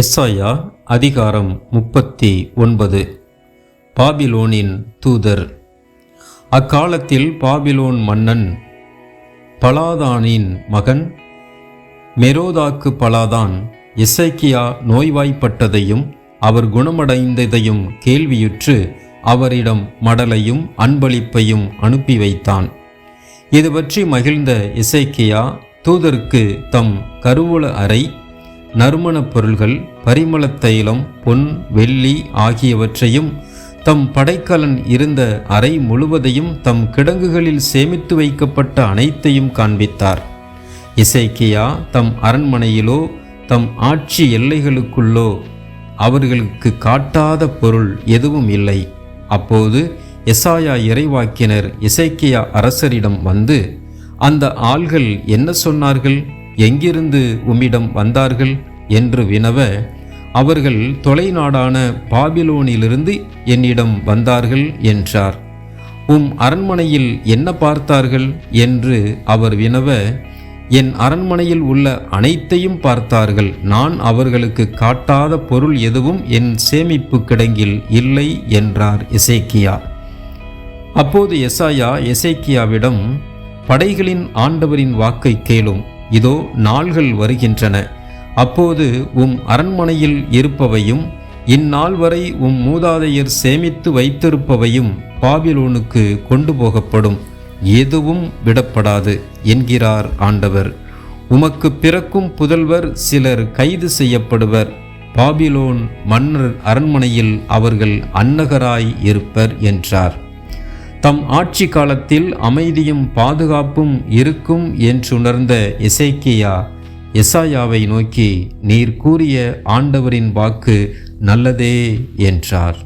எஸ்ஐயா அதிகாரம் முப்பத்தி ஒன்பது. பாபிலோனின் தூதர். அக்காலத்தில் பாபிலோன் மன்னன் பலாதானின் மகன் மெரோதாக்கு பலாதான் எஸ்ஐக்கியா நோய்வாய்ப்பட்டதையும் அவர் குணமடைந்ததையும் கேள்வியுற்று அவரிடம் மடலையும் அன்பளிப்பையும் அனுப்பி வைத்தான். இது பற்றி மகிழ்ந்த இசைக்கியா தூதருக்கு தம் கருவூல அறை நறுமணப் பொருள்கள் பரிமளத் தைலம் பொன் வெள்ளி ஆகியவற்றையும் தம் படைக்கலன் இருந்த அறை முழுவதையும் தம் கிடங்குகளில் சேமித்து வைக்கப்பட்ட அனைத்தையும் காண்பித்தார். இசைக்கியா தம் அரண்மனையிலோ தம் ஆட்சி எல்லைகளுக்குள்ளோ அவர்களுக்கு காட்டாத பொருள் எதுவும் இல்லை. அப்போது எசாயா இறைவாக்கினர் இசைக்கியா அரசரிடம் வந்து அந்த ஆள்கள் என்ன சொன்னார்கள்? எங்கிருந்து உம்மிடம் வந்தார்கள்? என்று வினவ அவர்கள் தொலைநாடான பாபிலோனிலிருந்து என்னிடம் வந்தார்கள் என்றார். உம் அரண்மனையில் என்ன பார்த்தார்கள்? என்று அவர் வினவ என் அரண்மனையில் உள்ள அனைத்தையும் பார்த்தார்கள். நான் அவர்களுக்கு காட்டாத பொருள் எதுவும் என் சேமிப்பு கிடங்கில் இல்லை என்றார் இசைக்கியா அப்போது எசாயா எசைக்கியாவிடம் படைகளின் ஆண்டவரின் வாக்கை கேளும். இதோ நாள்கள் வருகின்றன. அப்போது உம் அரண்மனையில் இருப்பவையும் இந்நாள் வரை உம் மூதாதையர் சேமித்து வைத்திருப்பவையும் பாபிலோனுக்கு கொண்டு போகப்படும். எதுவும் விடப்படாது என்கிறார் ஆண்டவர். உமக்கு பிறக்கும் புதல்வர் சிலர் கைது செய்யப்படுவர். பாபிலோன் மன்னர் அரண்மனையில் அவர்கள் அன்னகராய் இருப்பர் என்றார். தம் ஆட்சி காலத்தில் அமைதியும் பாதுகாப்பும் இருக்கும் என்றுணர்ந்த இசைக்கியா எசாயாவை நோக்கி நீர் கூறிய ஆண்டவரின் வாக்கு நல்லதே என்றார்.